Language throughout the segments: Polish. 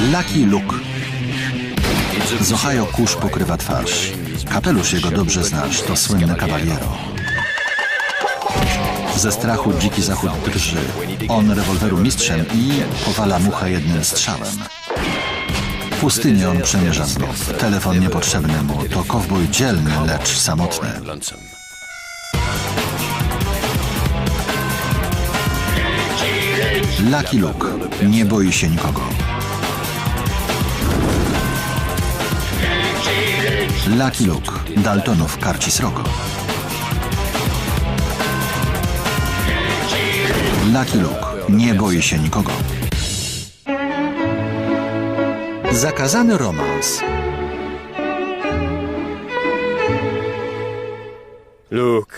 Lucky Luke. Z Ohio kurz pokrywa twarz. Kapelusz jego dobrze znasz, to słynny kawaliero. Ze strachu dziki zachód drży. On rewolweru mistrzem i powala muchę jednym strzałem. W pustyni on przemierza znów. Telefon niepotrzebny mu. To kowboj dzielny, lecz samotny. Lucky Luke. Nie boi się nikogo. Lucky Luke. Daltonów karci srogo. Lucky Luke. Nie boi się nikogo. Zakazany romans. Luke,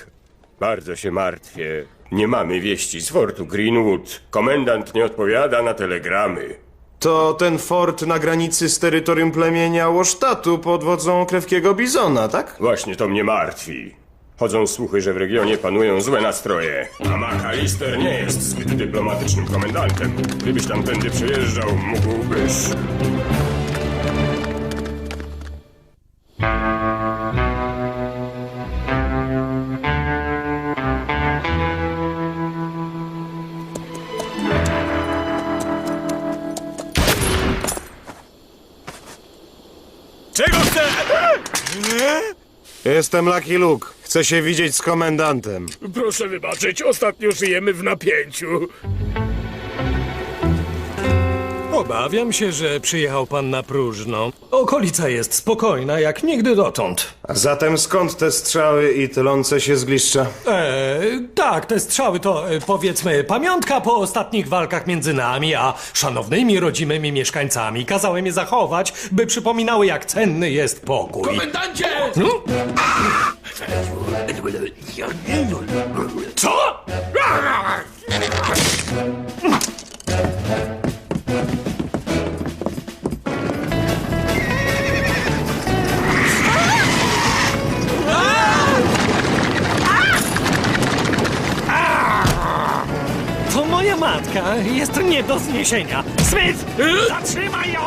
bardzo się martwię. Nie mamy wieści z fortu Greenwood. Komendant nie odpowiada na telegramy. To ten fort na granicy z terytorium plemienia Łosztatu pod wodzą krewkiego bizona, tak? Właśnie to mnie martwi. Chodzą słuchy, że w regionie panują złe nastroje. A McAllister nie jest zbyt dyplomatycznym komendantem. Gdybyś tamtędy przejeżdżał, mógłbyś... Jestem Lucky Luke. Chcę się widzieć z komendantem. Proszę wybaczyć, ostatnio żyjemy w napięciu. Obawiam się, że przyjechał pan na próżno. Okolica jest spokojna jak nigdy dotąd. A zatem skąd te strzały i tylące się zgliszcza? Eee, tak, te strzały to e, powiedzmy pamiątka po ostatnich walkach między nami, a szanownymi rodzimymi mieszkańcami. Kazałem je zachować, by przypominały jak cenny jest pokój. Komendancie! Co? Zniesienia. Smith! Zatrzymaj ją!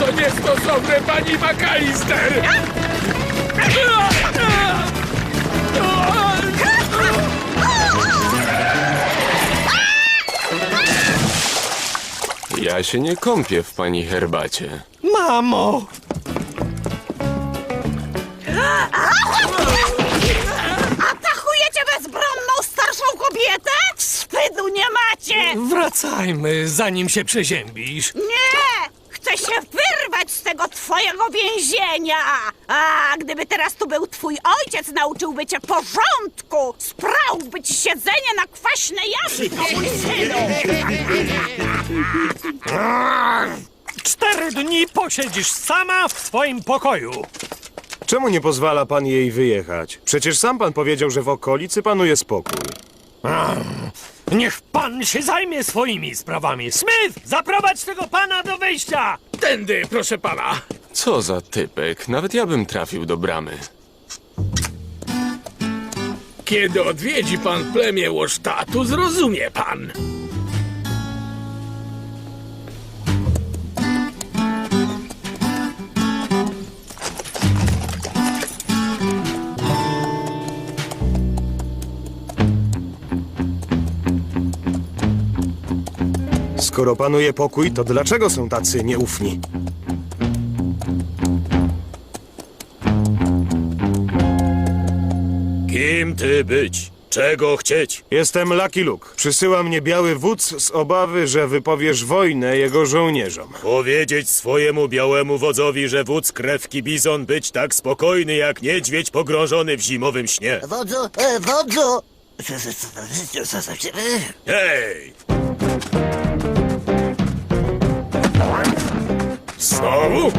To niestosowne, pani McAllister! Ja się nie kąpię w pani herbacie. Mamo! Wracajmy, zanim się przeziębisz. Nie! Chcę się wyrwać z tego twojego więzienia! A gdyby teraz tu był twój ojciec, nauczyłby cię porządku! Sprałby ci siedzenie na kwaśne jabłko, mój synu! Cztery dni posiedzisz sama w swoim pokoju. Czemu nie pozwala pan jej wyjechać? Przecież sam pan powiedział, że w okolicy panuje spokój. Niech pan się zajmie swoimi sprawami. Smith, zaprowadź tego pana do wyjścia! Tędy, proszę pana. Co za typek, nawet ja bym trafił do bramy. Kiedy odwiedzi pan plemię Łosztatu, zrozumie pan. Skoro panuje pokój, to dlaczego są tacy nieufni? Kim ty być? Czego chcieć? Jestem Lucky Luke. Przysyła mnie biały wódz z obawy, że wypowiesz wojnę jego żołnierzom. Powiedzieć swojemu białemu wodzowi, że wódz krewki bizon być tak spokojny jak niedźwiedź pogrążony w zimowym śnie. Wodzu, e, wodzu! Hej! Znowu?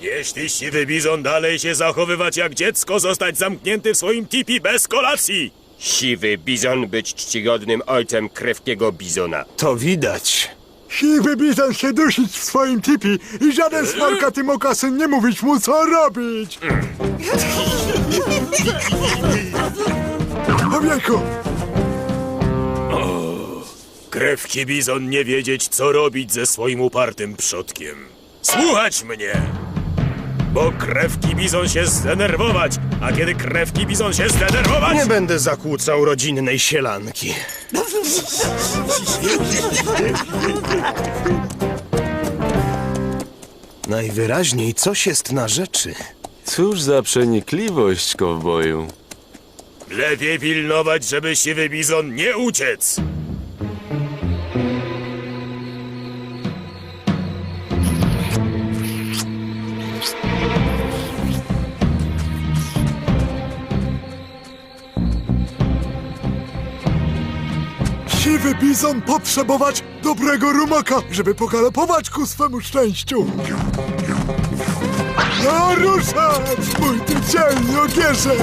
Jeśli siwy bizon dalej się zachowywać jak dziecko, zostać zamknięty w swoim tipi bez kolacji! Siwy bizon być czcigodnym ojcem krewkiego bizona. To widać. Siwy bizon się dusić w swoim tipi i żaden smarkaty mokasyn nie mówić mu co robić. Ojejku, Krewki bizon nie wiedzieć, co robić ze swoim upartym przodkiem. Słuchać mnie! Bo krewki bizon się zdenerwować, a kiedy krewki bizon się zdenerwować... Nie będę zakłócał rodzinnej sielanki. Najwyraźniej coś jest na rzeczy. Cóż za przenikliwość, kowboju. Lepiej pilnować, żeby siwy bizon nie uciec. siwy bizon potrzebować dobrego rumaka, żeby pogalopować ku swemu szczęściu. No ruszać, mój ty dzielny ogierze!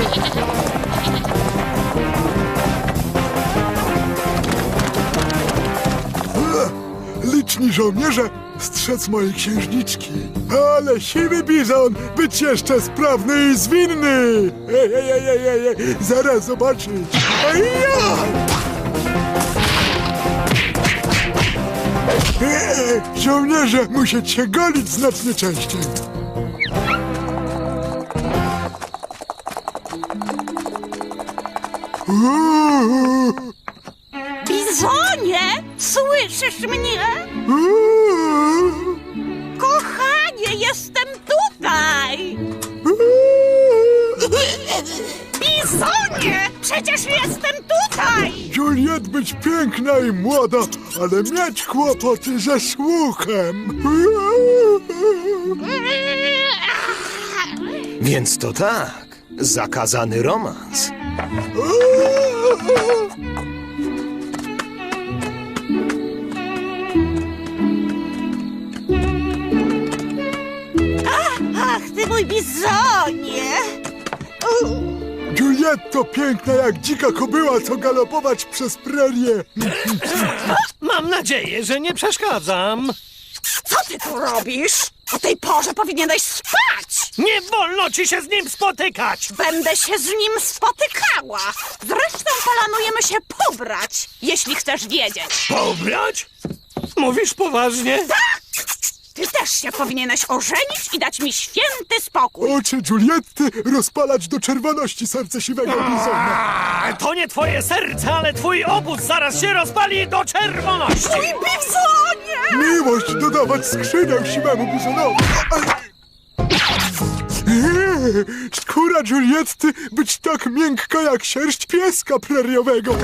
Liczni żołnierze, strzec mojej księżniczki. Ale siwy bizon, być jeszcze sprawny i zwinny! Ej, ej, ej, ej, ej, zaraz zobaczyć. Ej, ja! Ej, żołnierze, musicie golić znacznie częściej. Uuu, słyszysz mnie? Kochanie, jestem tutaj! Bizonie, przecież jestem tutaj! Juliet być piękna i młoda, ale mieć kłopoty ze słuchem. Więc to tak, zakazany romans. mój bizonie! Julietto piękna jak dzika kobyła, co galopować przez prerię. Mam nadzieję, że nie przeszkadzam. Co ty tu robisz? O tej porze powinieneś spać! Nie wolno ci się z nim spotykać! Będę się z nim spotykała! Zresztą planujemy się pobrać, jeśli chcesz wiedzieć. Pobrać? Mówisz poważnie? Ty też się powinieneś ożenić i dać mi święty spokój. Oczy Julietty rozpalać do czerwoności serce siwego bizona. A, to nie twoje serce, ale twój obóz zaraz się rozpali do czerwoności! Mój bizonie! Miłość dodawać skrzydeł siwemu bizonowi. Eee, Skóra Julietty być tak miękka jak sierść pieska preriowego.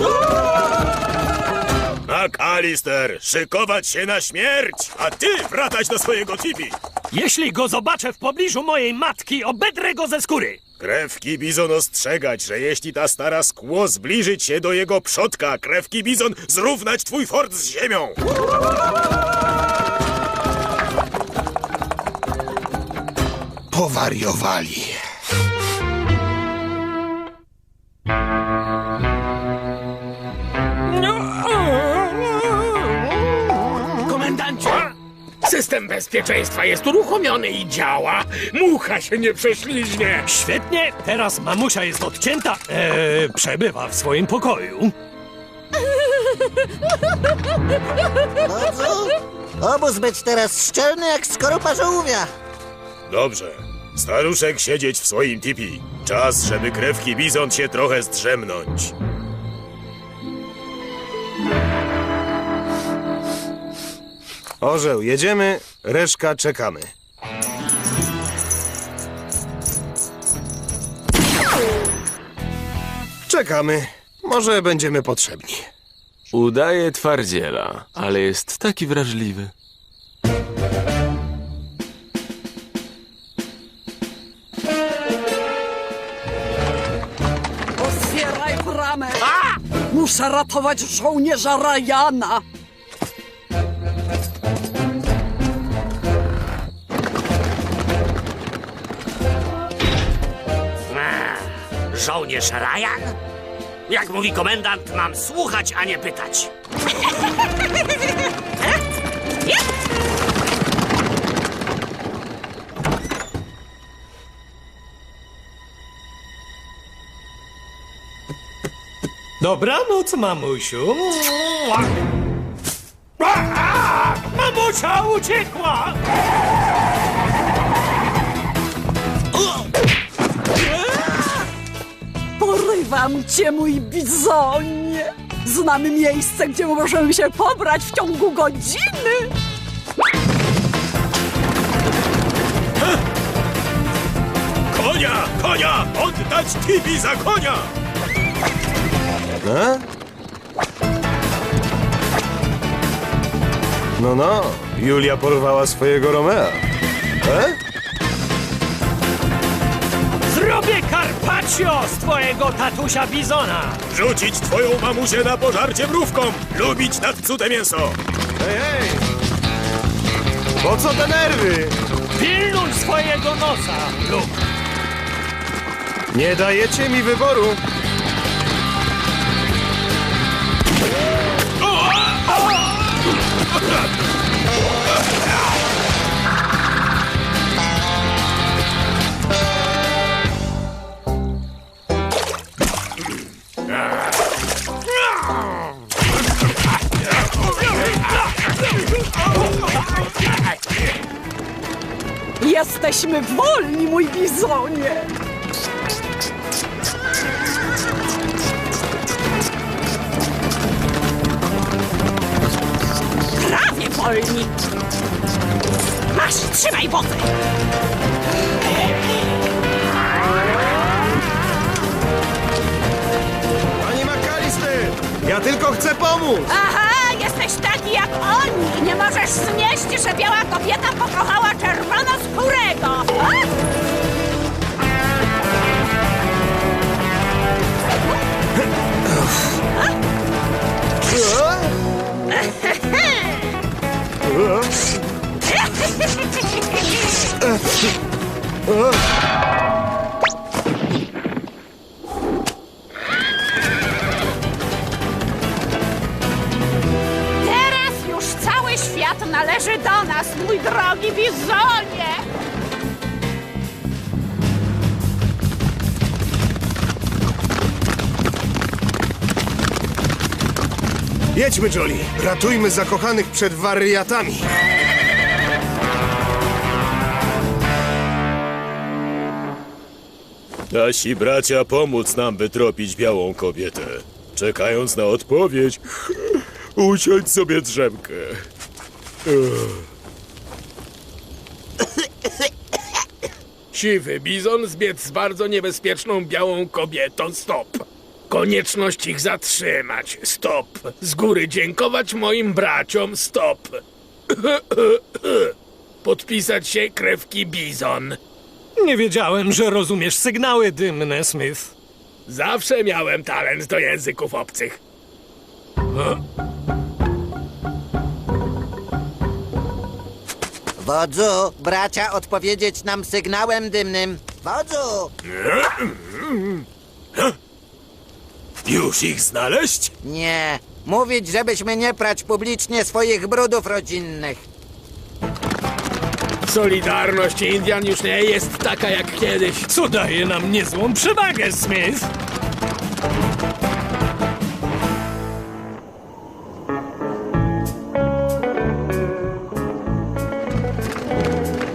McAllister, szykować się na śmierć, a ty wracać do swojego tipi. Jeśli go zobaczę w pobliżu mojej matki, obedrę go ze skóry! Krewki bizon ostrzegać, że jeśli ta stara skło zbliżyć się do jego przodka, krewki bizon zrównać twój fort z ziemią. Powariowali. System bezpieczeństwa jest uruchomiony i działa. Mucha się nie prześliźnie. Świetnie, teraz mamusia jest odcięta, eee, przebywa w swoim pokoju. Wodzu, obóz być teraz szczelny jak skorupa żółwia. Dobrze. Staruszek siedzieć w swoim tipi. Czas, żeby krewki bizon się trochę zdrzemnąć. Orzeł, jedziemy, reszka czekamy. Czekamy. Może będziemy potrzebni. Udaje twardziela, ale jest taki wrażliwy. Otwieraj bramę! Muszę ratować żołnierza Rajana! żołnierz Ryan? Jak mówi komendant, mam słuchać, a nie pytać. Dobranoc, mamusiu. Mamusia uciekła! Porywam cię, mój bizonie! Znamy miejsce, gdzie możemy się pobrać w ciągu godziny! Konia! Konia! Oddać Tibi za konia! A? No, no, Julia porwała swojego Romea. E? Z twojego tatusia Bizona! Rzucić twoją mamusię na pożarcie mrówką! Lubić nadcute mięso! Hej, hej! Po co te nerwy? Pilnuj swojego nosa, Luke! Nie dajecie mi wyboru. Jesteśmy wolni, mój bizonie! Prawie wolni. Masz, trzymaj wodę. Pani McAllister, ja tylko chcę pomóc. Aha, jesteś taki jak oni. Nie możesz znieść, że biała kobieta pokochała czerwonoskórego. Teraz już cały świat należy do nas, mój drogi bizonie. Jedźmy, Jolly. Ratujmy zakochanych przed wariatami. Nasi bracia pomóc nam wytropić białą kobietę. Czekając na odpowiedź, usiądź sobie drzemkę. Siwy bizon zbiec z bardzo niebezpieczną białą kobietą. Stop. Konieczność ich zatrzymać. Stop. Z góry dziękować moim braciom. Stop. Podpisać się krewki bizon. Nie wiedziałem, że rozumiesz sygnały dymne, Smith. Zawsze miałem talent do języków obcych. Wodzu, bracia odpowiedzieć nam sygnałem dymnym. Wodzu! Już ich znaleźć? Nie. Mówić, żebyśmy nie prać publicznie swoich brudów rodzinnych. Solidarność Indian już nie jest taka jak kiedyś. Co daje nam niezłą przewagę, Smith?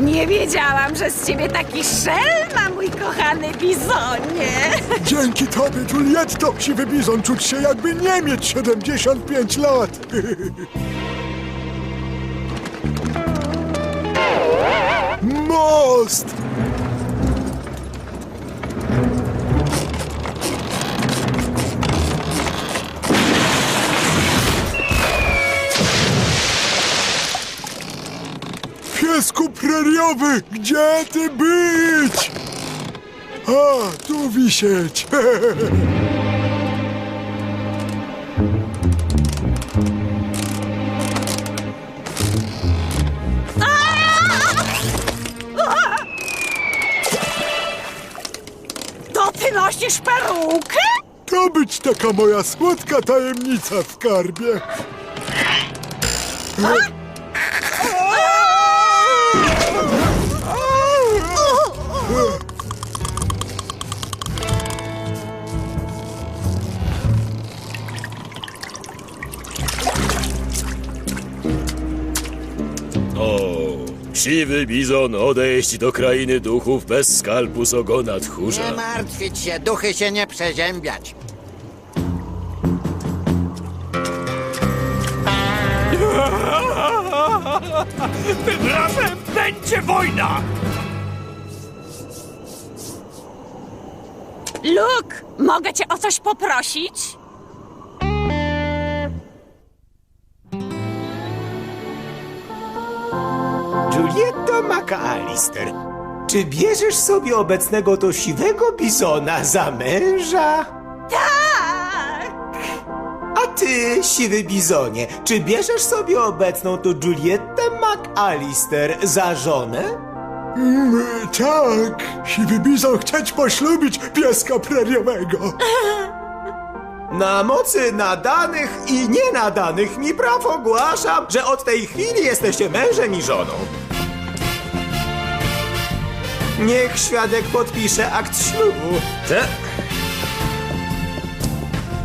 Nie wiedziałam, że z ciebie taki szelma, mój kochany bizonie. Dzięki tobie, Julietto, siwy bizon czuć się jakby nie mieć 75 lat. Most! Piesku preriowy, gdzie ty być? A, tu wisieć. ty nosisz perukę? To być taka moja słodka tajemnica, skarbie. O, siwy bizon odejść do krainy duchów bez skalpu z ogona Nie tchórza. martwić się, duchy się nie przeziębiać. Tym razem będzie wojna! Luke, mogę cię o coś poprosić? McAllister, czy bierzesz sobie obecnego to siwego bizona za męża? Tak! A ty, siwy bizonie, czy bierzesz sobie obecną to Juliettę McAllister za żonę? Mm, tak, siwy bizon chcieć poślubić pieska preriowego. Na mocy nadanych i nienadanych mi praw ogłaszam, że od tej chwili jesteście mężem i żoną. Niech świadek podpisze akt ślubu. Tak.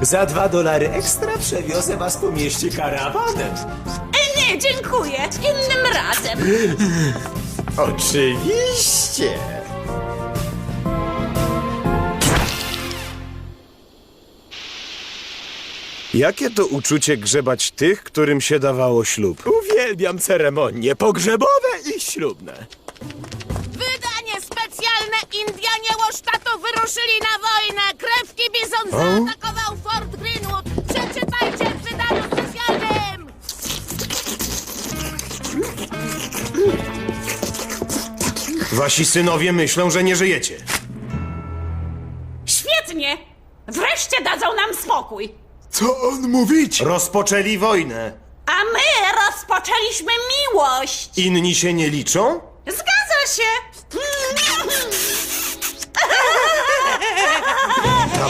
Za dwa dolary ekstra przewiozę was po mieście karawanem. E, Nie, dziękuję. Innym razem. Oczywiście. Jakie to uczucie grzebać tych, którym się dawało ślub? Uwielbiam ceremonie pogrzebowe i ślubne. Indianie Łosztatu wyruszyli na wojnę. Krewki Bizon zaatakował Fort Greenwood. Przeczytajcie w wydaniu specjalnym. Wasi synowie myślą, że nie żyjecie. Świetnie. Wreszcie dadzą nam spokój. Co on mówić? Rozpoczęli wojnę. A my rozpoczęliśmy miłość. Inni się nie liczą? Zgadza się.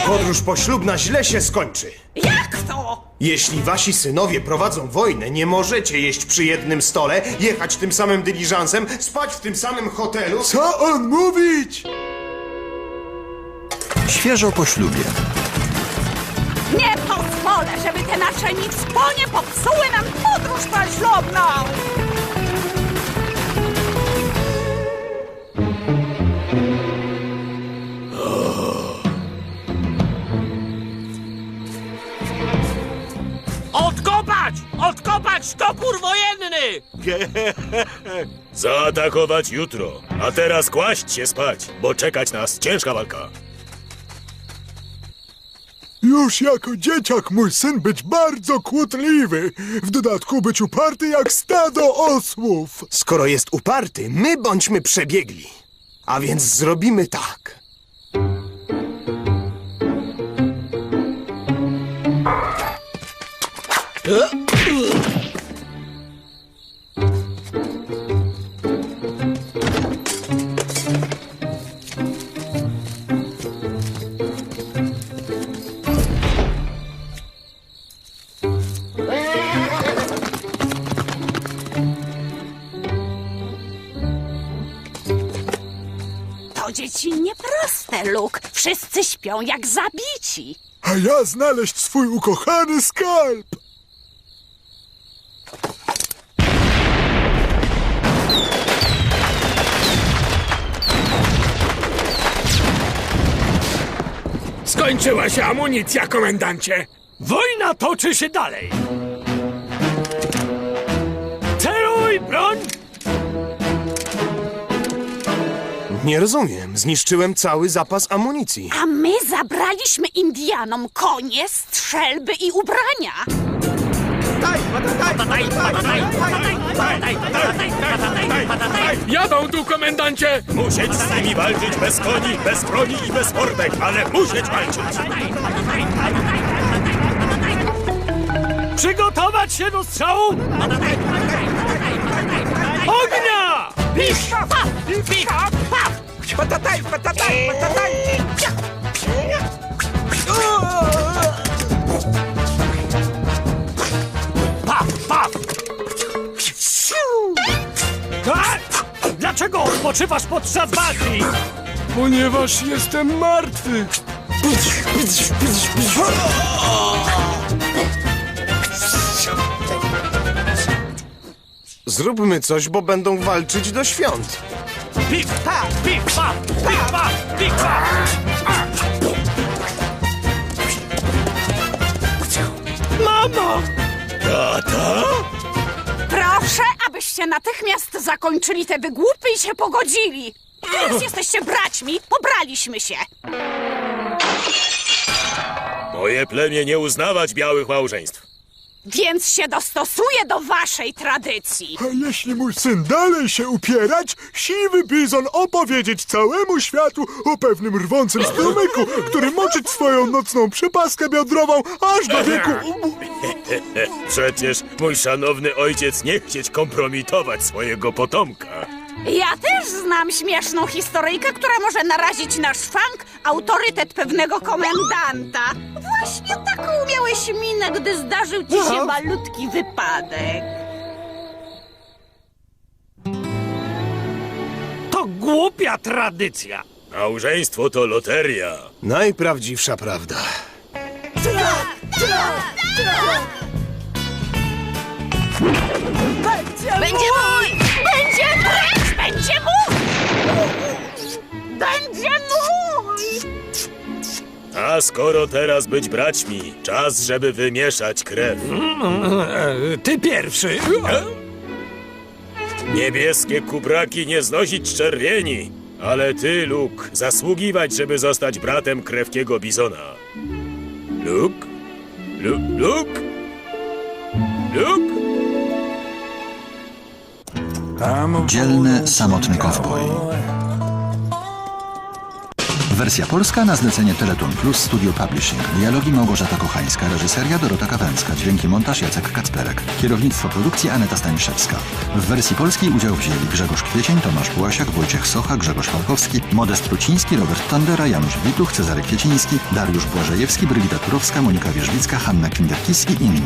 Podróż poślubna źle się skończy. Jak to? Jeśli wasi synowie prowadzą wojnę, nie możecie jeść przy jednym stole, jechać tym samym dyliżansem, spać w tym samym hotelu. Co on mówić? Świeżo po ślubie. Nie pozwolę, żeby te nasze nicponie popsuły nam podróż poślubną. Odkopać topór wojenny! Zaatakować jutro, a teraz kłaść się spać, bo czekać nas ciężka walka. Już jako dzieciak mój syn być bardzo kłótliwy. W dodatku być uparty jak stado osłów. Skoro jest uparty, my bądźmy przebiegli. A więc zrobimy tak. To śpią jak zabici. A ja znaleźć swój ukochany skarb. Skończyła się amunicja, komendancie! Wojna toczy się dalej! Nie rozumiem. Zniszczyłem cały zapas amunicji. A my zabraliśmy Indianom konie, strzelby i ubrania. Jadą tu, komendancie! Musieć z nimi walczyć bez koni, bez broni i bez mordek, ale musieć walczyć! Przygotować się do strzału! Ognia! A! Dlaczego odpoczywasz podczas walki? Ponieważ jestem martwy! Zróbmy coś, bo będą walczyć do świąt. Pik, pa, pik, pa, pik, pa, pik, pa. Mamo! Tata? Proszę, abyście natychmiast zakończyli te wygłupy i się pogodzili. Teraz jesteście braćmi, pobraliśmy się. Moje plemię nie uznawać białych małżeństw. Więc się dostosuję do waszej tradycji. A jeśli mój syn dalej się upierać, siwy bizon opowiedzieć całemu światu o pewnym rwącym strumyku, który moczyć swoją nocną przepaskę biodrową aż do wieku... Przecież mój szanowny ojciec nie chcieć kompromitować swojego potomka. Ja też znam śmieszną historyjkę, która może narazić na szwank autorytet pewnego komendanta. Właśnie taką miałeś minę, gdy zdarzył ci się malutki wypadek. To głupia tradycja. Małżeństwo to loteria. Najprawdziwsza prawda. Będzie, Będzie mój! Będzie mój! Będzie mój! A skoro teraz być braćmi, czas, żeby wymieszać krew. Ty pierwszy. Niebieskie kubraki nie znosić czerwieni. Ale ty, Luke, zasługiwać, żeby zostać bratem krewkiego bizona. Luke? Lu Luke? Luke? Dzielny, samotny kowboj. Wersja polska na zlecenie Teleton Plus Studio Publishing. Dialogi Małgorzata Kochańska, reżyseria Dorota Kawęcka, dźwięki montaż Jacek Kacperek, kierownictwo produkcji Aneta Staniszewska. W wersji polskiej udział wzięli Grzegorz Kwiecień, Tomasz Błasiak, Wojciech Socha, Grzegorz Falkowski, Modest Truciński, Robert Tondera, Janusz Wituch, Cezary Kwieciński, Dariusz Błażejewski, Brygida Turowska, Monika Wierzbicka, Hanna Kinderkis i inni.